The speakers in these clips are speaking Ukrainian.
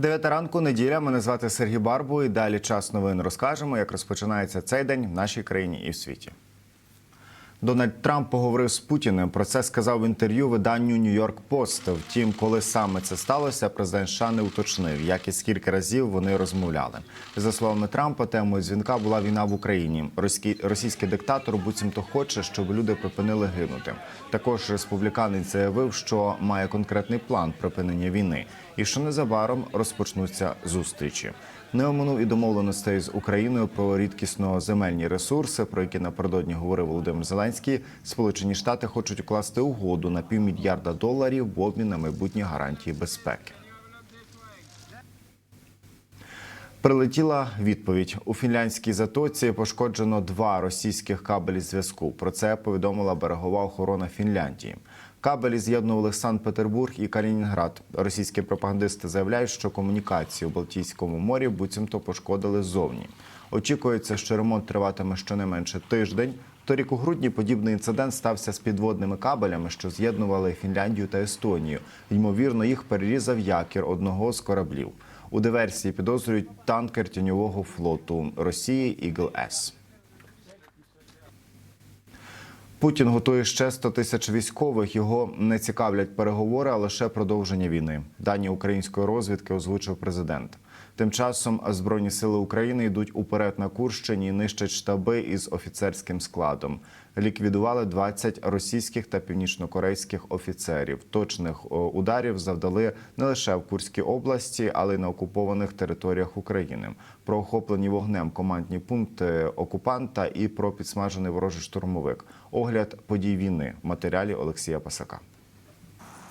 Дев'ята ранку, неділя. Мене звати Сергій Барбу. І далі час новин розкажемо, як розпочинається цей день в нашій країні і в світі. Дональд Трамп поговорив з Путіним. Про це сказав в інтерв'ю виданню Нью-Йорк Пост. Втім, коли саме це сталося, президент США не уточнив, як і скільки разів вони розмовляли. За словами Трампа, темою дзвінка була війна в Україні. Російський, російський диктатор буцімто хоче, щоб люди припинили гинути. Також республіканець заявив, що має конкретний план припинення війни, і що незабаром розпочнуться зустрічі. Не оминув і домовленостей з Україною про рідкісно земельні ресурси, про які напередодні говорив Володимир Зеленський. Сполучені Штати хочуть укласти угоду на півмільярда доларів в обмін на майбутні гарантії безпеки. Прилетіла відповідь у фінляндській затоці. Пошкоджено два російських кабелі зв'язку. Про це повідомила берегова охорона Фінляндії. Кабелі з'єднували Санкт-Петербург і Калінінград. Російські пропагандисти заявляють, що комунікації у Балтійському морі буцімто пошкодили ззовні. Очікується, що ремонт триватиме щонайменше тиждень. Торік у грудні подібний інцидент стався з підводними кабелями, що з'єднували Фінляндію та Естонію. Ймовірно, їх перерізав якір одного з кораблів. У диверсії підозрюють танкер тіньового флоту Росії Ігл С. Путін готує ще 100 тисяч військових. Його не цікавлять переговори, а лише продовження війни. Дані української розвідки озвучив президент. Тим часом збройні сили України йдуть уперед на Курщині нищать штаби із офіцерським складом. Ліквідували 20 російських та північнокорейських офіцерів. Точних ударів завдали не лише в Курській області, але й на окупованих територіях України. Про охоплені вогнем командні пункти окупанта і про підсмажений ворожий штурмовик. Огляд подій війни в матеріалі Олексія Пасака.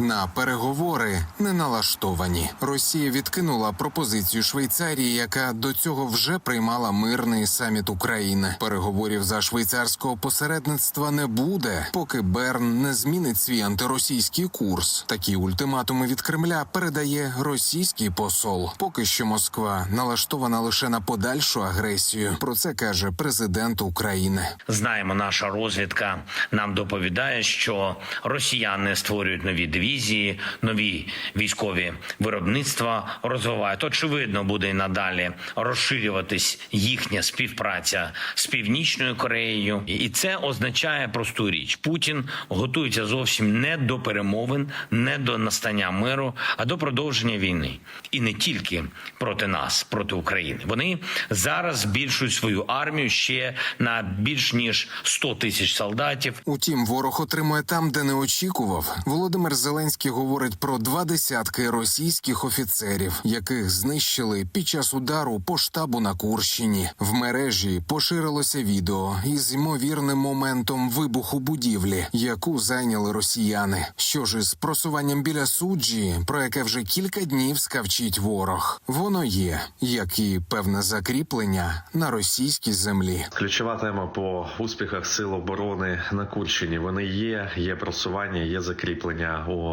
На переговори не налаштовані. Росія відкинула пропозицію Швейцарії, яка до цього вже приймала мирний саміт України. Переговорів за швейцарського посередництва не буде, поки Берн не змінить свій антиросійський курс. Такі ультиматуми від Кремля передає російський посол. Поки що Москва налаштована лише на подальшу агресію. Про це каже президент України. Знаємо, наша розвідка нам доповідає, що росіяни створюють нові дивізії, нові військові виробництва розвивають. Очевидно, буде і надалі розширюватись їхня співпраця з північною Кореєю, і це означає просту річ: Путін готується зовсім не до перемовин, не до настання миру, а до продовження війни, і не тільки проти нас, проти України. Вони зараз збільшують свою армію ще на більш ніж 100 тисяч солдатів. Утім, ворог отримує там, де не очікував. Володимир Зеленський говорить про два десятки російських офіцерів, яких знищили під час удару по штабу на Курщині. В мережі поширилося відео із ймовірним моментом вибуху будівлі, яку зайняли росіяни. Що ж із просуванням біля суджі, про яке вже кілька днів скавчить ворог. Воно є, як і певне закріплення на російській землі. Ключова тема по успіхах сил оборони на Курщині. Вони є, є просування, є закріплення у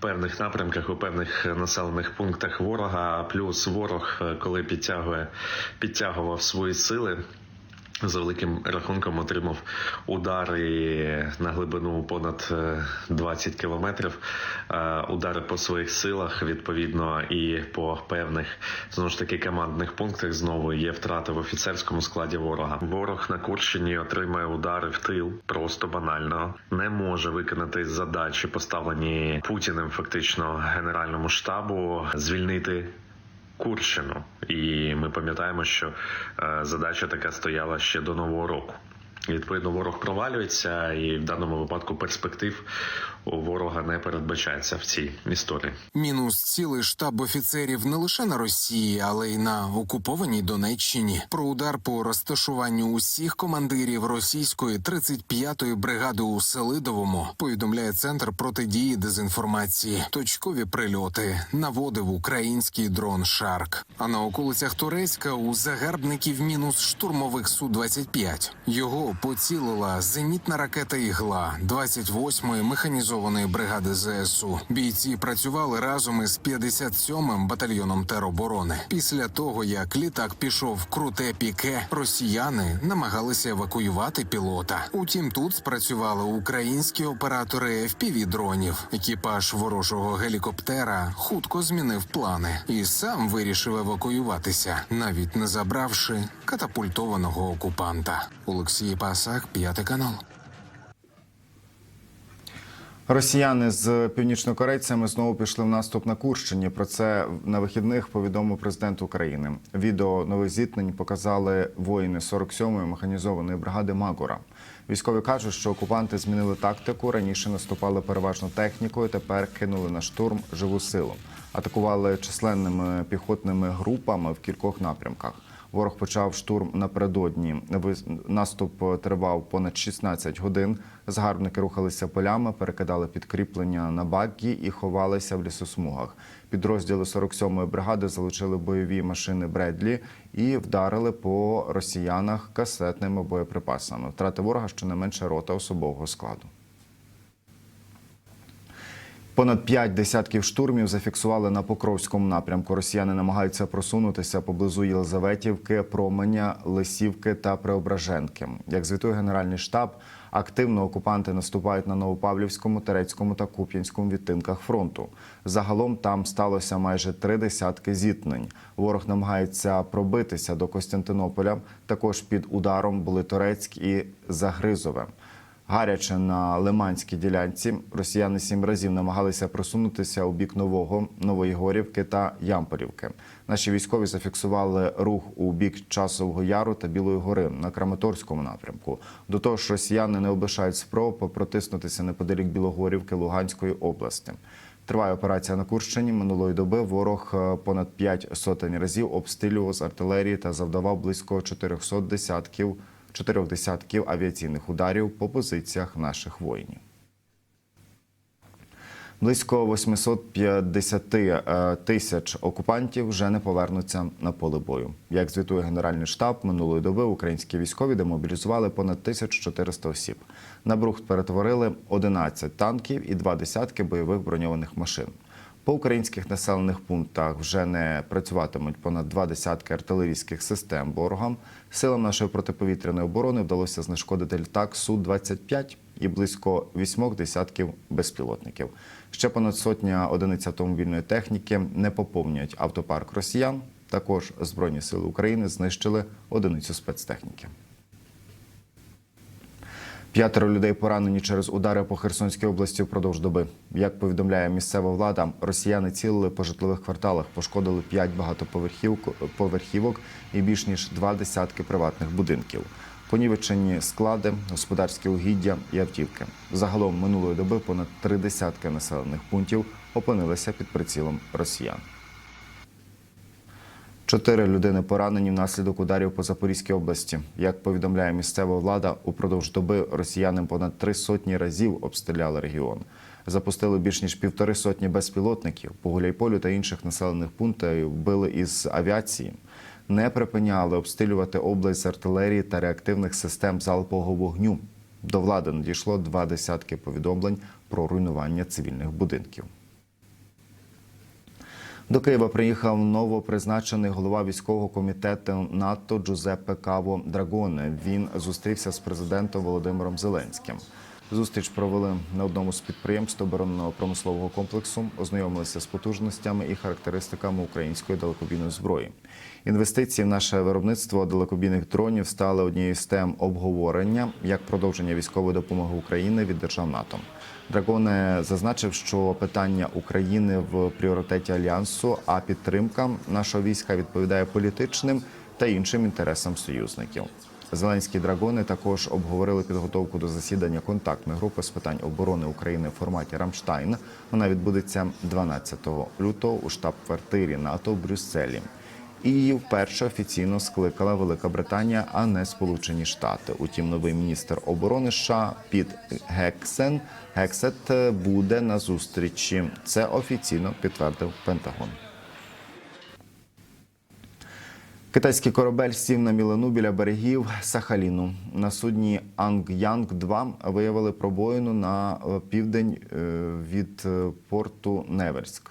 певних напрямках, у певних населених пунктах ворога. Плюс ворог, е, коли підтягує, підтягував свої сили. За великим рахунком отримав удари на глибину понад е, 20 кілометрів. Е, Удари по своїх силах, відповідно, і по певних знову ж таки командних пунктах знову є втрати в офіцерському складі ворога. Ворог на Курщині отримає удари в тил просто банально. Не може виконати задачі, поставлені Путіним, фактично генеральному штабу, звільнити Курщину, і ми пам'ятаємо, що е, задача така стояла ще до нового року. Відповідно, ворог провалюється, і в даному випадку перспектив у ворога не передбачається в цій історії. Мінус цілий штаб офіцерів не лише на Росії, але й на окупованій Донеччині. Про удар по розташуванню усіх командирів російської 35-ї бригади у Селидовому повідомляє центр протидії дезінформації. Точкові прильоти наводив український дрон Шарк. А на околицях Турецька у загарбників мінус штурмових су 25 Його поцілила зенітна ракета Ігла 28-ї механізованої бригади ЗСУ. Бійці працювали разом із 57-м батальйоном тероборони. Після того, як літак пішов в круте піке, росіяни намагалися евакуювати пілота. Утім, тут спрацювали українські оператори fpv дронів. Екіпаж ворожого гелікоптера хутко змінив плани і сам вирішив евакуюватися, навіть не забравши катапультованого окупанта. Олексій Пасак, п'ятий канал. Росіяни з північнокорейцями знову пішли в наступ на Курщині. Про це на вихідних повідомив президент України. Відео нових зіткнень показали воїни 47-ї механізованої бригади Магора. Військові кажуть, що окупанти змінили тактику. Раніше наступали переважно технікою. Тепер кинули на штурм живу силу. Атакували численними піхотними групами в кількох напрямках. Ворог почав штурм напередодні. Наступ тривав понад 16 годин. Згарбники рухалися полями, перекидали підкріплення на баггі і ховалися в лісосмугах. Підрозділи 47-ї бригади залучили бойові машини Бредлі і вдарили по росіянах касетними боєприпасами. Втрати ворога щонайменше рота особового складу. Понад п'ять десятків штурмів зафіксували на Покровському напрямку. Росіяни намагаються просунутися поблизу Єлизаветівки, Променя, Лисівки та Преображенки. Як звітує Генеральний штаб, активно окупанти наступають на Новопавлівському, Терецькому та Куп'янському відтинках фронту. Загалом там сталося майже три десятки зіткнень. Ворог намагається пробитися до Костянтинополя. Також під ударом були Торецьк і Загризове. Гаряче на Лиманській ділянці росіяни сім разів намагалися просунутися у бік нового Нової Горівки та Ямполівки. Наші військові зафіксували рух у бік Часового Яру та Білої гори на Краматорському напрямку. До того ж, росіяни не облишають спроб протиснутися неподалік Білогорівки Луганської області. Триває операція на Курщині. Минулої доби ворог е, понад п'ять сотень разів обстрілював з артилерії та завдавав близько 400 десятків чотирьох десятків авіаційних ударів по позиціях наших воїнів. Близько 850 е, тисяч окупантів вже не повернуться на поле бою. Як звітує Генеральний штаб, минулої доби українські військові демобілізували понад 1400 осіб. На брухт перетворили 11 танків і два десятки бойових броньованих машин. По українських населених пунктах вже не працюватимуть понад два десятки артилерійських систем ворогам. Силам нашої протиповітряної оборони вдалося знешкодити літак Су-25 і близько вісьмох десятків безпілотників. Ще понад сотня одиниць автомобільної техніки не поповнюють автопарк росіян. Також Збройні сили України знищили одиницю спецтехніки. П'ятеро людей поранені через удари по Херсонській області впродовж доби. Як повідомляє місцева влада, росіяни цілили по житлових кварталах, пошкодили п'ять багатоповерхівок і більш ніж два десятки приватних будинків. Понівечені склади, господарські угіддя і автівки. Загалом минулої доби понад три десятки населених пунктів опинилися під прицілом росіян. Чотири людини поранені внаслідок ударів по Запорізькій області. Як повідомляє місцева влада, упродовж доби росіяни понад три сотні разів обстріляли регіон. Запустили більш ніж півтори сотні безпілотників. По Гуляйполю та інших населених пунктів били із авіації. Не припиняли обстрілювати область з артилерії та реактивних систем залпового вогню. До влади надійшло два десятки повідомлень про руйнування цивільних будинків. До Києва приїхав новопризначений голова військового комітету НАТО Джузеппе Каво Драгоне. Він зустрівся з президентом Володимиром Зеленським. Зустріч провели на одному з підприємств оборонного промислового комплексу, ознайомилися з потужностями і характеристиками української далекобійної зброї. Інвестиції в наше виробництво далекобійних дронів стали однією з тем обговорення як продовження військової допомоги України від держав НАТО. Драгоне зазначив, що питання України в пріоритеті альянсу, а підтримка нашого війська відповідає політичним та іншим інтересам союзників. Зеленські драгони також обговорили підготовку до засідання контактної групи з питань оборони України в форматі Рамштайн. Вона відбудеться 12 лютого у штаб-квартирі НАТО в Брюсселі. І її вперше офіційно скликала Велика Британія, а не Сполучені Штати. Утім, новий міністр оборони США Піт Гексен Гексет буде на зустрічі. Це офіційно підтвердив Пентагон. Китайський корабель сів на мілину біля берегів Сахаліну. На судні Анг-Янг-2 виявили пробоїну на е, південь е, від е, порту Неверськ.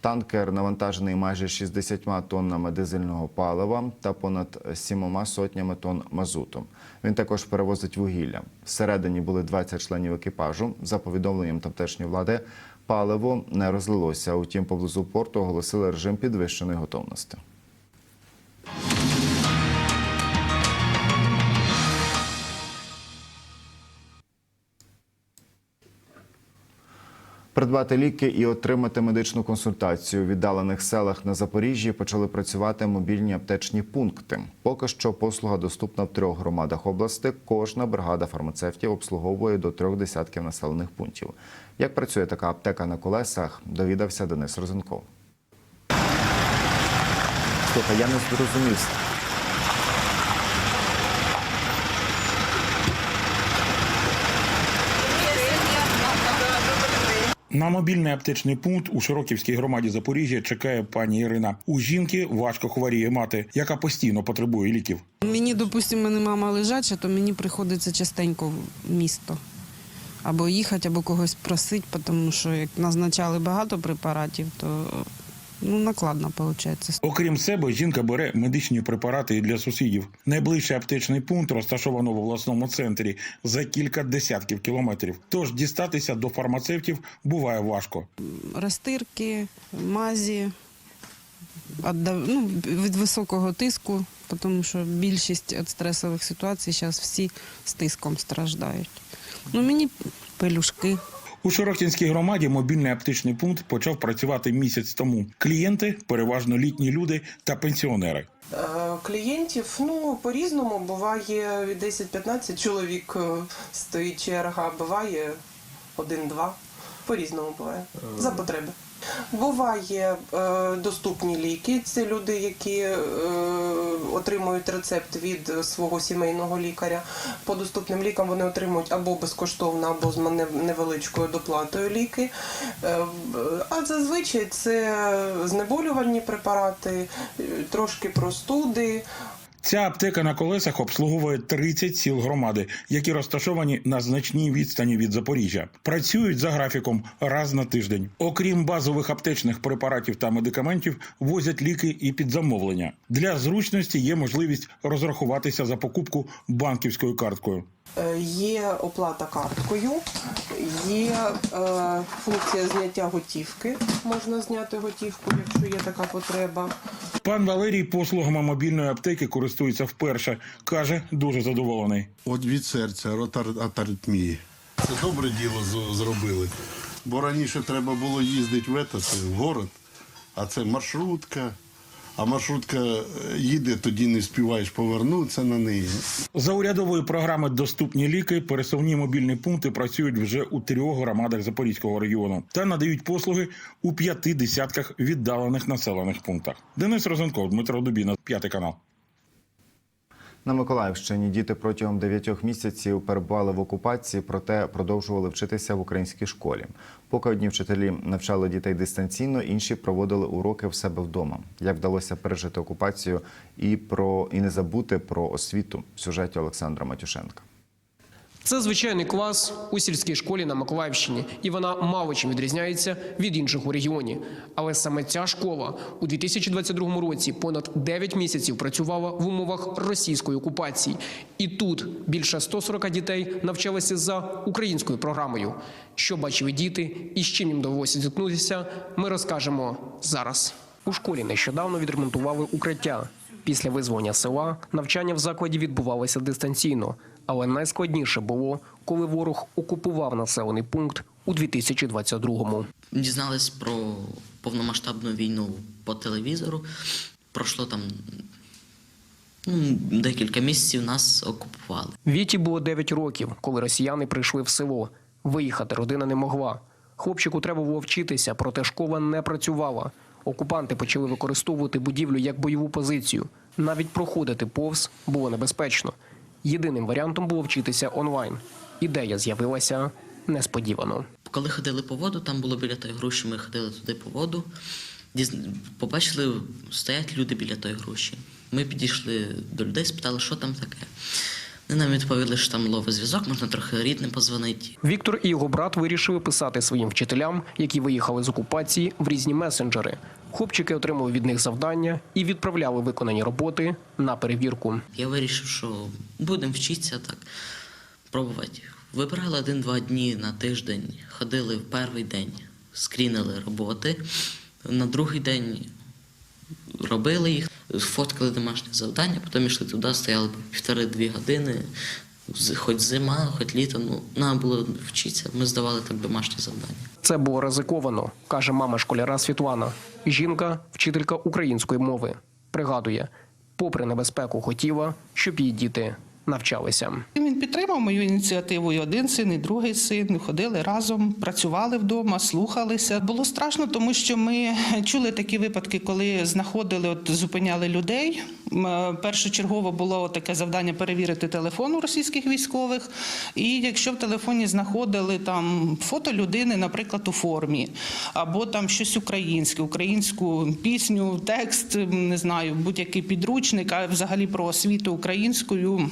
Танкер навантажений майже 60 тоннами дизельного палива та понад сімома сотнями тонн мазуту. Він також перевозить вугілля. Всередині були 20 членів екіпажу. За повідомленням тамтешньої влади, паливо не розлилося. Утім, поблизу порту оголосили режим підвищеної готовності. Придбати ліки і отримати медичну консультацію у віддалених селах на Запоріжжі почали працювати мобільні аптечні пункти. Поки що послуга доступна в трьох громадах області. Кожна бригада фармацевтів обслуговує до трьох десятків населених пунктів. Як працює така аптека на колесах, довідався Денис Розенков. Слухай, я не зрозумів. На мобільний аптечний пункт у Широківській громаді Запоріжжя чекає пані Ірина. У жінки важко хворіє мати, яка постійно потребує ліків. Мені, допустимо, мене мама лежача, то мені приходиться частенько в місто. Або їхати, або когось просити, тому що як назначали багато препаратів, то ну, накладно виходить. Окрім себе, жінка бере медичні препарати і для сусідів. Найближчий аптечний пункт розташовано в обласному центрі за кілька десятків кілометрів. Тож дістатися до фармацевтів буває важко. Розтирки, мазі, ну, від високого тиску, тому що більшість від стресових ситуацій зараз всі з тиском страждають. Ну, мені пелюшки. У Широкінській громаді мобільний аптечний пункт почав працювати місяць тому. Клієнти переважно літні люди та пенсіонери. Е, Клієнтів ну по-різному буває від 10-15 чоловік е, стоїть черга, буває один-два. По-різному буває за потреби. Буває е, доступні ліки. Це люди, які е, отримують рецепт від свого сімейного лікаря. По доступним лікам вони отримують або безкоштовно, або з невеличкою доплатою ліки. Е, а зазвичай це знеболювальні препарати, е, трошки простуди. Ця аптека на колесах обслуговує 30 сіл громади, які розташовані на значній відстані від Запоріжжя. Працюють за графіком раз на тиждень. Окрім базових аптечних препаратів та медикаментів, возять ліки і під замовлення. Для зручності є можливість розрахуватися за покупку банківською карткою. Е, Є оплата карткою, є е, функція зняття готівки. Можна зняти готівку, якщо є така потреба. Пан Валерій послугами мобільної аптеки користується вперше. каже, дуже задоволений. От від серця, атаритмії. Це добре діло зробили. Бо раніше треба було їздити в, этот, в город, а це маршрутка. А маршрутка е, їде, тоді не співаєш повернутися на неї. За урядовою програми Доступні ліки пересувні мобільні пункти працюють вже у трьох громадах Запорізького регіону та надають послуги у п'яти десятках віддалених населених пунктах. Денис Розенков, Дмитро Дубіна, п'ятий канал. На Миколаївщині діти протягом 9 місяців перебували в окупації, проте продовжували вчитися в українській школі. Поки одні вчителі навчали дітей дистанційно, інші проводили уроки в себе вдома. Як вдалося пережити окупацію і про і не забути про освіту в сюжеті Олександра Матюшенка. Це звичайний клас у сільській школі на Миколаївщині, і вона мало чим відрізняється від інших у регіоні. Але саме ця школа у 2022 році понад 9 місяців працювала в умовах російської окупації. І тут більше 140 дітей навчалися за українською програмою. Що бачили діти і з чим їм довелося зіткнутися, ми розкажемо зараз. У школі нещодавно відремонтували укриття. Після визволення села навчання в закладі відбувалося дистанційно, але найскладніше було, коли ворог окупував населений пункт у 2022-му. Дізнались про повномасштабну війну по телевізору. Пройшло там ну, декілька місяців нас окупували. Віті було 9 років, коли росіяни прийшли в село. Виїхати родина не могла. Хлопчику треба було вчитися, проте школа не працювала. Окупанти почали використовувати будівлю як бойову позицію. Навіть проходити повз було небезпечно. Єдиним варіантом було вчитися онлайн. Ідея з'явилася несподівано. Коли ходили по воду, там було біля тої груші, ми ходили туди по воду. побачили, стоять люди біля тої груші. Ми підійшли до людей, спитали, що там таке. Вони нам відповіли, що там ловить зв'язок, можна трохи рідним позвонити. Віктор і його брат вирішили писати своїм вчителям, які виїхали з окупації, в різні месенджери. Хлопчики отримали від них завдання і відправляли виконані роботи на перевірку. Я вирішив, що будемо вчитися так, пробувати. Вибирали один-два дні на тиждень, ходили в перший день, скрінили роботи. На другий день робили їх, фоткали домашнє завдання, потім йшли туди, стояли півтори-дві години. Хоч зима, хоч літо, ну нам було вчитися. Ми здавали так домашні завдання. Це було ризиковано, каже мама школяра Світлана. Жінка, вчителька української мови, пригадує, попри небезпеку, хотіла, щоб її діти навчалися. Він підтримав мою ініціативу. І один син, і другий син ходили разом, працювали вдома, слухалися. Було страшно, тому що ми чули такі випадки, коли знаходили, от зупиняли людей. Е, Першочергово було таке завдання перевірити телефон у російських військових. І якщо в телефоні знаходили там фото людини, наприклад, у формі, або там щось українське, українську пісню, текст, не знаю, будь-який підручник, а взагалі про освіту українською.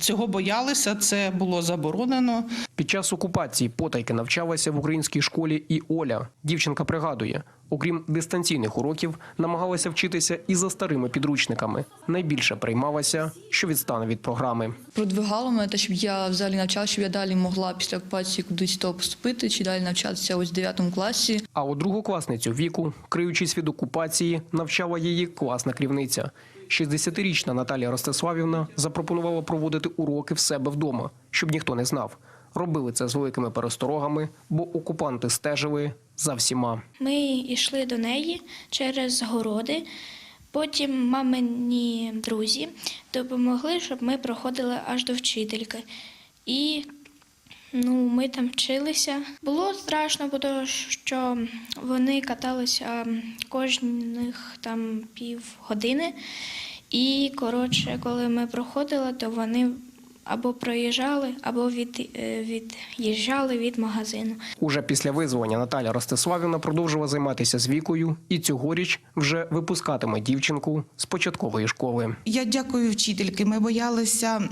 Цього боялися, це було заборонено. Під час окупації потайки навчалася в українській школі і Оля. Дівчинка пригадує, окрім дистанційних уроків, намагалася вчитися і за старими підручниками. Найбільше приймалася, що відстане від програми. продвигало мене, те, щоб я взагалі навчалася, щоб я далі могла після окупації кудись то поступити чи далі навчатися ось в 9 класі. А от другокласницю віку, криючись від окупації, навчала її класна керівниця. 60-річна Наталія Ростиславівна запропонувала проводити уроки в себе вдома, щоб ніхто не знав. Робили це з великими пересторогами, бо окупанти стежили за всіма. Ми йшли до неї через городи. Потім мамині друзі допомогли, щоб ми проходили аж до вчительки. І ну, ми там вчилися. Було страшно, бо то, що вони каталися кожних там півгодини. І коротше, коли ми проходили, то вони або проїжджали, або від, е, від'їжджали від магазину. Уже після визволення Наталя Ростиславівна продовжила займатися з вікою і цьогоріч вже випускатиме дівчинку з початкової школи. Я дякую вчительки. Ми боялися.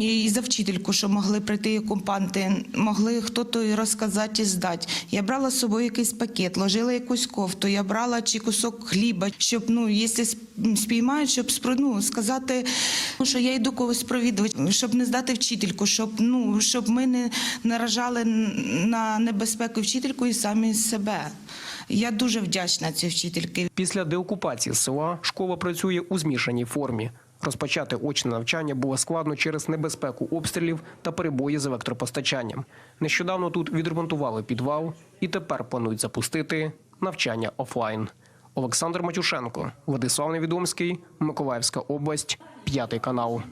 І за вчительку, що могли прийти окупанти, могли хто-то розказати і здати. Я брала з собою якийсь пакет, ложила якусь кофту, я брала чи кусок хліба, щоб ну, якщо сп- спіймають, щоб ну, сказати, ну, що я йду когось провідувати, щоб не здати вчительку, щоб ну щоб ми не наражали на небезпеку вчительку і самі себе. Я дуже вдячна цій вчительці. Після деокупації села школа працює у змішаній формі. Розпочати очне навчання було складно через небезпеку обстрілів та перебої з електропостачанням. Нещодавно тут відремонтували підвал і тепер планують запустити навчання офлайн. Олександр Матюшенко, Владислав Невідомський, Миколаївська область, п'ятий канал.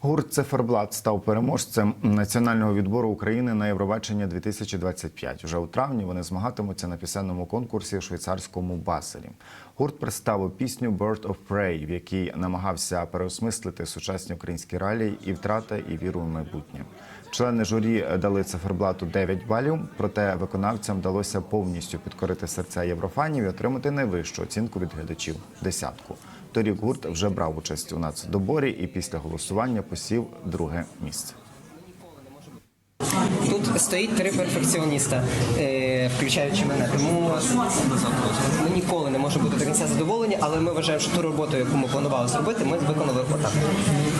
Гурт Циферблат став переможцем національного відбору України на Євробачення 2025. Уже у травні вони змагатимуться на пісенному конкурсі у швейцарському Баселі. Гурт представив пісню «Bird of Prey», в якій намагався переосмислити сучасні українські реалії і втрати, і віру в майбутнє. Члени журі дали циферблату 9 балів, проте виконавцям вдалося повністю підкорити серця єврофанів і отримати найвищу оцінку від глядачів десятку. Торік гурт вже брав участь у нацдоборі і після голосування посів друге місце. Тут стоїть три перфекціоніста, е, включаючи мене. Тому ми ніколи не можемо бути до кінця задоволені, але ми вважаємо, що ту роботу, яку ми планували зробити, ми виконали отак.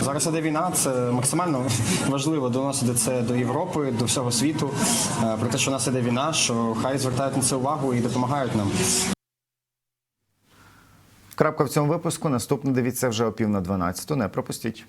Зараз іде війна, це максимально важливо доносити це до Європи, до всього світу. е, Про те, що у нас іде війна, що хай звертають на це увагу і допомагають нам. Крапка в цьому випуску. Наступне дивіться вже о пів на 12. Не пропустіть.